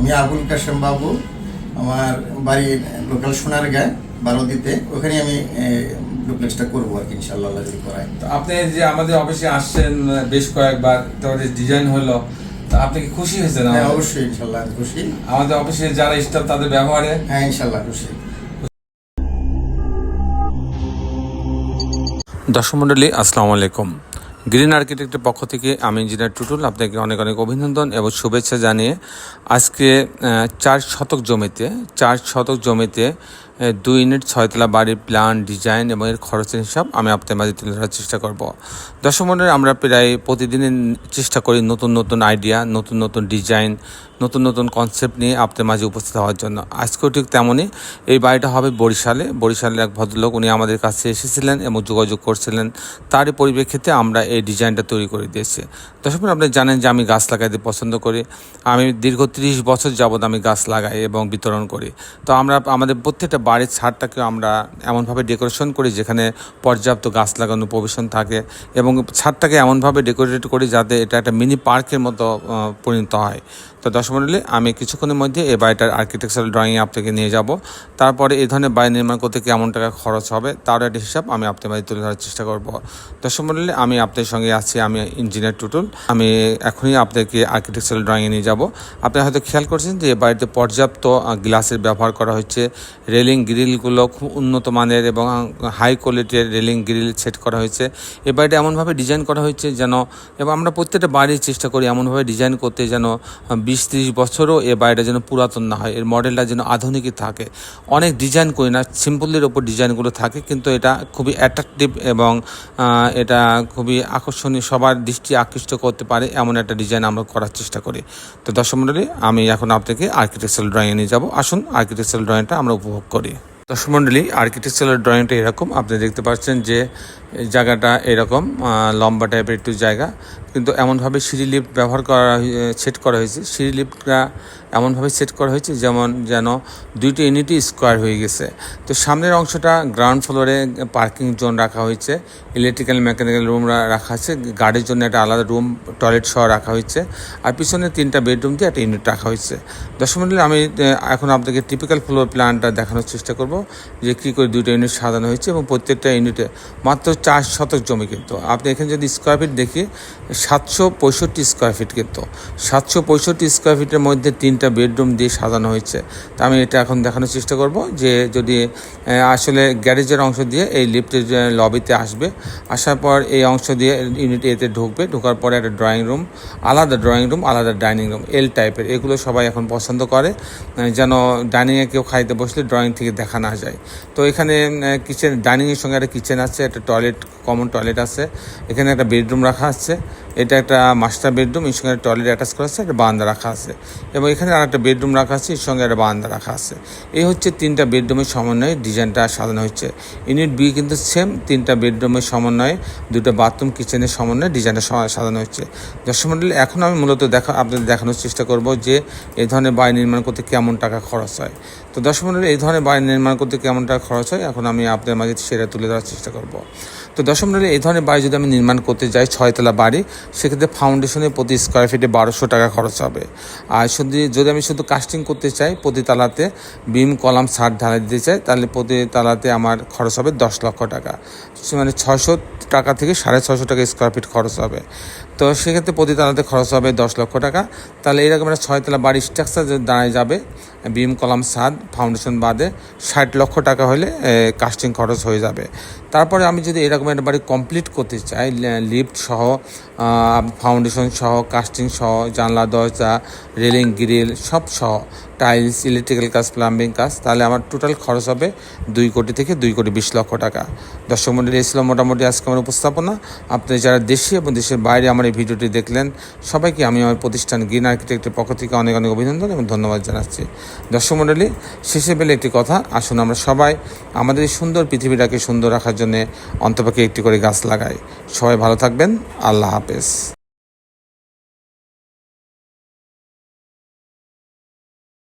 আমি আবুল কাশেম বাবু আমার বাড়ি লোকাল সোনারগাঁ বারোদিতে। ওখানে আমি ডুপ্লেক্সটা করব আর কি ইনশাল্লাহ আল্লাহ যদি করায়। তো আপনি যে আমাদের অফিসে আসছেন বেশ কয়েকবার তারপরে ডিজাইন হলো তো আপনি কি খুশি হয়েছেন হ্যাঁ অবশ্যই ইনশাল্লাহ খুশি। আমাদের অফিসে যারা স্টাফ তাদের ব্যবহারে? হ্যাঁ ইনশাল্লাহ খুশি। দর্শক মণ্ডলী আসসালামু আলাইকুম। গ্রিন আর্কিটেক্টের পক্ষ থেকে আমি ইঞ্জিনিয়ার টুটুল আপনাকে অনেক অনেক অভিনন্দন এবং শুভেচ্ছা জানিয়ে আজকে চার শতক জমিতে, চার শতক জমিতে দুই ইউনিট, ছয়তলা বাড়ির প্ল্যান ডিজাইন এবং এর খরচের হিসাব আমি আপনার মাঝে তুলে ধরার চেষ্টা করব। মণ্ডলী, আমরা প্রায় প্রতিদিনই চেষ্টা করি নতুন নতুন আইডিয়া নতুন নতুন ডিজাইন নতুন নতুন কনসেপ্ট নিয়ে আপনার মাঝে উপস্থিত হওয়ার জন্য। আজকেও ঠিক তেমনই এই বাড়িটা হবে বরিশালে। বরিশালের এক ভদ্রলোক, উনি আমাদের কাছে এসেছিলেন এবং যোগাযোগ করছিলেন। তারই পরিপ্রেক্ষিতে আমরা এই ডিজাইনটা তৈরি করে দিয়েছি। দর্শক আপনি জানেন যে আমি গাছ লাগাইতে পছন্দ করি। আমি দীর্ঘ ত্রিশ বছর যাবৎ আমি গাছ লাগাই এবং বিতরণ করি। তো আমরা, আমাদের প্রত্যেকটা বাড়ির ছাদটাকে আমরা এমনভাবে ডেকোরেশন করি যেখানে পর্যাপ্ত গাছ লাগানো প্রভিশন থাকে এবং ছাদটাকে এমনভাবে ডেকোরেট করি যাতে এটা একটা মিনি পার্কের মতো পরিণত হয়। তো দর্শক মণ্ডলী, আমি কিছুক্ষণের মধ্যে এই বাড়িটার আর্কিটেকচারাল ড্রয়িং আপনাকে নিয়ে যাব। তারপরে এই ধরনের বাড়ি নির্মাণ করতে কেমন টাকা খরচ হবে তার একটা হিসাব আমি আপনার বাড়ি তুলে ধরার চেষ্টা করব। দর্শক মণ্ডলী, আমি আপনার সঙ্গে আছি, আমি ইঞ্জিনিয়ার টুটুল। আমি এখনই আপনাকে আর্কিটেকচারাল ড্রয়িংয়ে নিয়ে যাব। আপনি হয়তো খেয়াল করছেন যে বাড়িতে পর্যাপ্ত গ্লাসের ব্যবহার করা হচ্ছে রেলিং গ্রিলগুলো খুব উন্নত মানের এবং হাই কোয়ালিটির রেলিং গ্রিল সেট করা হয়েছে। এ বাড়িটা এমনভাবে ডিজাইন করা হয়েছে যেন, এবং আমরা প্রত্যেকটা বাড়ির চেষ্টা করি এমনভাবে ডিজাইন করতে যেন বিশ ত্রিশ বছরও এ বাড়িটা যেন পুরাতন না হয়, এর মডেলটা যেন আধুনিকই থাকে। অনেক ডিজাইন করি না, সিম্পলের ওপর ডিজাইনগুলো থাকে, কিন্তু এটা খুবই অ্যাট্রাকটিভ এবং এটা খুবই আকর্ষণীয়, সবার দৃষ্টি আকৃষ্ট করতে পারে এমন একটা ডিজাইন আমরা করার চেষ্টা করি। তো দর্শক মণ্ডলী, আমি এখন আপনাকে আর্কিটেকচারাল ড্রয়িংয়ে নিয়ে যাব। আসুন আর্কিটেকচারাল ড্রয়িংটা আমরা উপভোগ করি। দর্শক মন্ডলী আর্কিটেকচারাল ড্রয়িংটা এরকম। আপনি দেখতে পাচ্ছেন যে জায়গাটা এরকম লম্বা টাইপের একটু জায়গা। কিন্তু এমনভাবে সিঁড়ি লিফট ব্যবহার করা সেট করা হয়েছে। সিঁড়ি লিফটটা এমনভাবে সেট করা হয়েছে যেমন, যেন দুইটি ইউনিটই স্কোয়ার হয়ে গেছে। তো সামনের অংশটা গ্রাউন্ড ফ্লোরে পার্কিং জোন রাখা হয়েছে। ইলেকট্রিক্যাল মেকানিক্যাল রুম রাখা আছে। গাড়ির জন্য একটা আলাদা রুম টয়লেট সহ রাখা হয়েছে। আর পিছনে তিনটা বেডরুম দিয়ে একটা ইউনিট রাখা হয়েছে। দশ মিনিট আমি এখন আপনাকে টিপিক্যাল ফ্লোর প্ল্যানটা দেখানোর চেষ্টা করব যে কী করে দুইটা ইউনিট সাজানো হয়েছে এবং প্রত্যেকটা ইউনিটে মাত্র চার শতক জমি কিন্তু। আপনি এখানে যদি স্কোয়ার ফিট দেখি সাতশো পঁয়ষট্টি স্কোয়ার ফিট কিন্তু। সাতশো পঁয়ষট্টি স্কোয়ার ফিটের মধ্যে তিনটা বেডরুম দিয়ে সাজানো হয়েছে। তা আমি এটা এখন দেখানোর চেষ্টা করব যে যদি আসলে গ্যারেজের অংশ দিয়ে এই লিফটের লবিতে আসবে, আসার পর এই অংশ দিয়ে ইউনিট এতে ঢুকবে, ঢোকার পরে একটা ড্রয়িং রুম আলাদা ড্রয়িং রুম আলাদা ডাইনিং রুম এল টাইপের এগুলো সবাই এখন পছন্দ করে যেন ডাইনিংয়ে কেউ খাইতে বসলে ড্রয়িং থেকে দেখা না যায়। তো এখানে কিচেন ডাইনিংয়ের সঙ্গে একটা কিচেন আছে, একটা টয়লেট কমন টয়লেট আছে। এখানে একটা বেডরুম রাখা আছে। এটা একটা মাস্টার বেডরুম এর সঙ্গে টয়লেট অ্যাটাচ করা আছে, একটা বারান্দা রাখা আছে। এবং এখানে আর একটা বেডরুম রাখা আছে, এর সঙ্গে একটা বারান্দা রাখা আছে। এই হচ্ছে তিনটা বেডরুমের সমন্বয়ে ডিজাইনটা সাজানো হচ্ছে ইউনিট বি কিন্তু সেম তিনটা বেডরুমের সমন্বয়ে, দুটো বাথরুম কিচেনের সমন্বয়ে ডিজাইনটা সাজানো হচ্ছে দর্শক মন্ডলী, এখন আমি মূলত দেখা আপনাদের দেখানোর চেষ্টা করব যে এই ধরনের বাড়ি নির্মাণ করতে কেমন টাকা খরচ হয়। তো দর্শক মন্ডলী, এই ধরনের বাড়ি নির্মাণ করতে কেমন টাকা খরচ হয়, এখন আমি আপনাদের মাঝে সেটা তুলে ধরার চেষ্টা করব। তো দশম মন্ডলী এই ধরনের বাড়ি যদি আমি নির্মাণ করতে যাই, ছয়তলা বাড়ি, সেক্ষেত্রে ফাউন্ডেশনে প্রতি স্কোয়ার ফিটে বারোশো টাকা খরচ হবে। আর শুধু যদি আমি শুধু কাস্টিং করতে চাই, প্রতি তালাতে বিম কলাম সার ঢালাই দিতে চাই, তাহলে প্রতি তালাতে আমার খরচ হবে দশ লক্ষ টাকা। মানে ছশো টাকা থেকে সাড়ে ছশো টাকা স্কোয়ার ফিট খরচ হবে। তো সেক্ষেত্রে প্রতি তালাতে খরচ হবে দশ লক্ষ টাকা। তাহলে এরকম একটা ছয়তলা বাড়ির স্ট্রাকচার যদি দাঁড়ায় যাবে বিম কলাম সাদ ফাউন্ডেশন বাদে ষাট লক্ষ টাকা হলে কাস্টিং খরচ হয়ে যাবে। তারপরে আমি যদি এরকম বাড়ি কমপ্লিট করতে চাই লিফ্ট সহ ফাউন্ডেশন সহ কাস্টিং সহ, জানলা, দরজা রেলিং গ্রিল সব সহ। টাইলস, ইলেকট্রিক্যাল কাজ, প্লাম্বিং কাজ, তাহলে আমার টোটাল খরচ হবে দুই কোটি থেকে দুই কোটি বিশ লক্ষ টাকা। দর্শক মন্ডলী, এই ছিল মোটামুটি আজকে আমার উপস্থাপনা। আপনি যারা দেশে এবং দেশের বাইরে আমার এই ভিডিওটি দেখলেন, সবাইকে আমি আমার প্রতিষ্ঠান গ্রিন আর্কিটেক্টের পক্ষ থেকে অনেক অনেক অভিনন্দন এবং ধন্যবাদ জানাচ্ছি। দর্শক মন্ডলী, শেষে পেলে একটি কথা, আসুন আমরা সবাই আমাদের এই সুন্দর পৃথিবীটাকে সুন্দর রাখার জন্য অন্তপক্ষে একটি করে গাছ লাগাই। সবাই ভালো থাকবেন, আল্লাহ হাফেজ।